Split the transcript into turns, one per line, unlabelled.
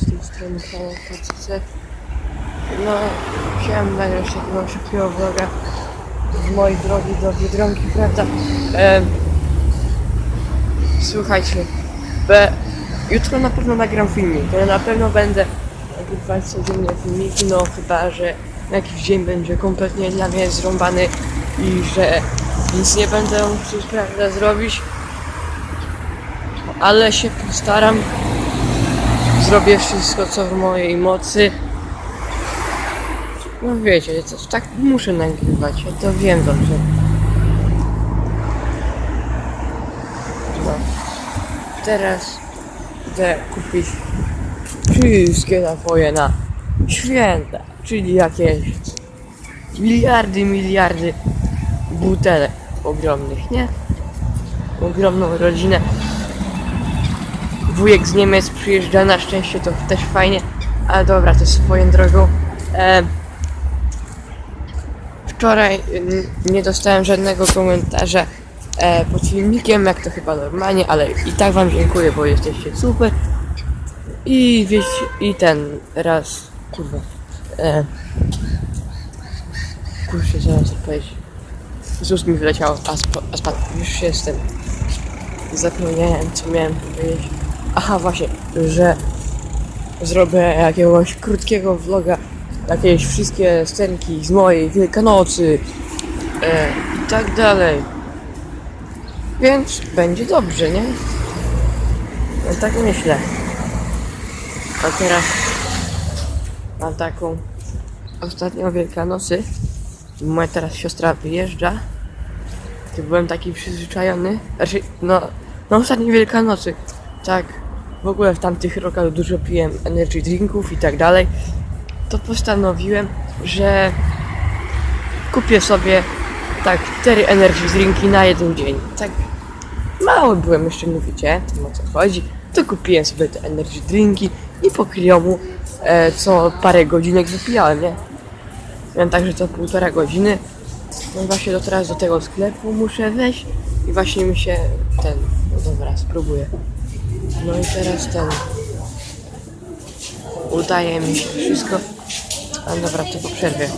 z tej strony kanał KCC. No, chciałem nagrać takiego szybkiego vloga z mojej drogi do Biedronki, prawda? Em, słuchajcie, be, jutro na pewno nagram filmik, ale na pewno będę nagrywać codziennie filmiki, no chyba, że jakiś dzień będzie kompletnie dla mnie zrąbany i że nic nie będę mógł prawda zrobić, ale się postaram. Zrobię wszystko, co w mojej mocy. No wiecie, to tak muszę nagrywać, ja to wiem dobrze. No. Teraz idę kupić wszystkie napoje na święta, czyli jakieś miliardy, miliardy butelek ogromnych, nie? Ogromną rodzinę. Wujek z Niemiec przyjeżdża, na szczęście to też fajnie, ale dobra, to swoją drogą. E, wczoraj mm, nie dostałem żadnego komentarza e, pod filmikiem, jak to chyba normalnie, ale i tak wam dziękuję, bo jesteście super. I wiecie, i ten raz, kurwa, e, kurczę, zaraz odpowiedzieć. Z ust mi wyleciało, a, spo, a spadł, już jestem. Zapomniałem, co miałem powiedzieć. Aha, właśnie, że zrobię jakiegoś krótkiego vloga, jakieś wszystkie scenki z mojej Wielkanocy e, i tak dalej. Więc będzie dobrze, nie? No tak myślę. A teraz mam taką ostatnią Wielkanocy. Moja teraz siostra wyjeżdża. To byłem taki przyzwyczajony. Znaczy, no, na ostatniej Wielkanocy. Tak, w ogóle w tamtych rokach dużo piłem energy drinków i tak dalej. To postanowiłem, że kupię sobie tak cztery energy drinki na jeden dzień. Tak mały byłem jeszcze, nie wiecie, tym o co chodzi. To kupiłem sobie te energy drinki i po kilomu e, co parę godzinek wypijałem, nie? Miałem także co półtora godziny. No i właśnie do teraz do tego sklepu muszę wejść i właśnie mi się ten, no dobra, spróbuję. No i teraz ten, udaje mi się wszystko. A dobra, to po przerwie.